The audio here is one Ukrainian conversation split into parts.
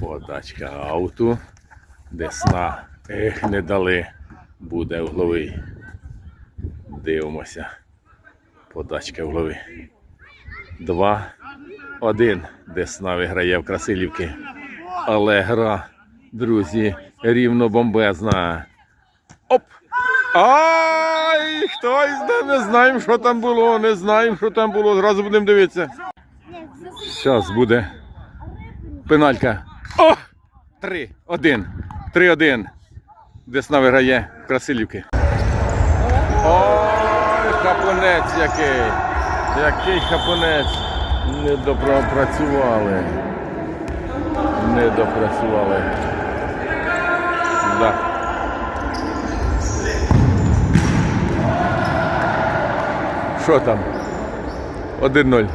Подачка ауту. Десна. Ех, не дали. Буде угловий. Дивимося. Подачка угловий. Два. Один. Десна виграє в Красилівки. Але гра, друзі, рівно бомбезна. Оп! Ай! Хтось не знаємо, що там було, не знаємо, що там було. Зразу будемо дивитися. Зараз буде пеналька. О! Три, один. Три, один. Десна виграє Красилівки. Ой, хапунець який. Який хапунець. Не допрацювали. Не допрацювали. Да. Що там? 1-0.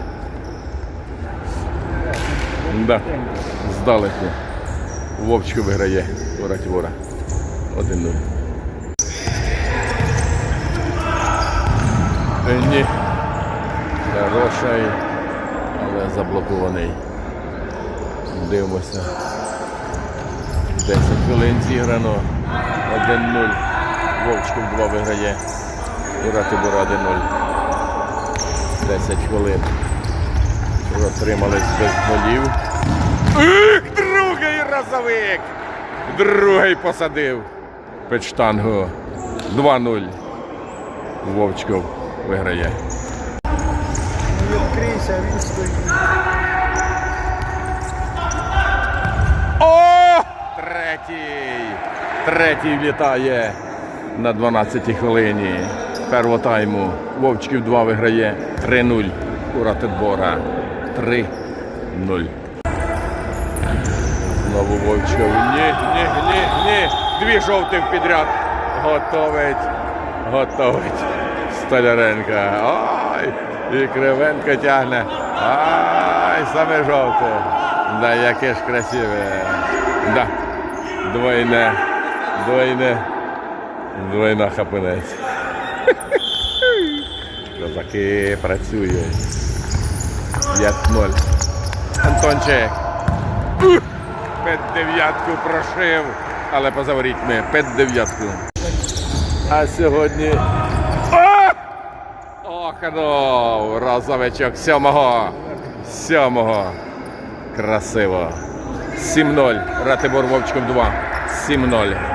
Да. Здалеку. Вовчко виграє у Ратівора. 1-0. Е, Ні. Хороший, але заблокований. Дивимося. 10 хвилин зіграно. 1-0. Вовчков 2 виграє. У Ратибора 1-0. 10 хвилин. Розтримались без голів. Ух, другий разовик! Другий посадив. Під штангу. 2-0. Вовчков виграє. Відкрийся, він стоїть. О! Третій! Третій влітає на 12 хвилині. Первого тайму. Вовчків 2 виграє 3-0 у Ратибора. 3-0. Знову Вовчков. Ні, ні, ні, ні. Дві жовтих підряд. Готовить. Готовить. Столяренка. Ой! І Кривенко тягне. Ай, саме жовте. Да, яке ж красиве. Да. Двойне. Двойне. Двойна хапинець. Козаки працюють. 5-0. Антончик. Під дев'ятку прошив. Але поза ворітьми. Під дев'ятку. А сьогодні. О! Ох, ну, розовичок сьомого. Сьомого. Красиво. 7-0. Ратибор Вовчком 2. 7-0.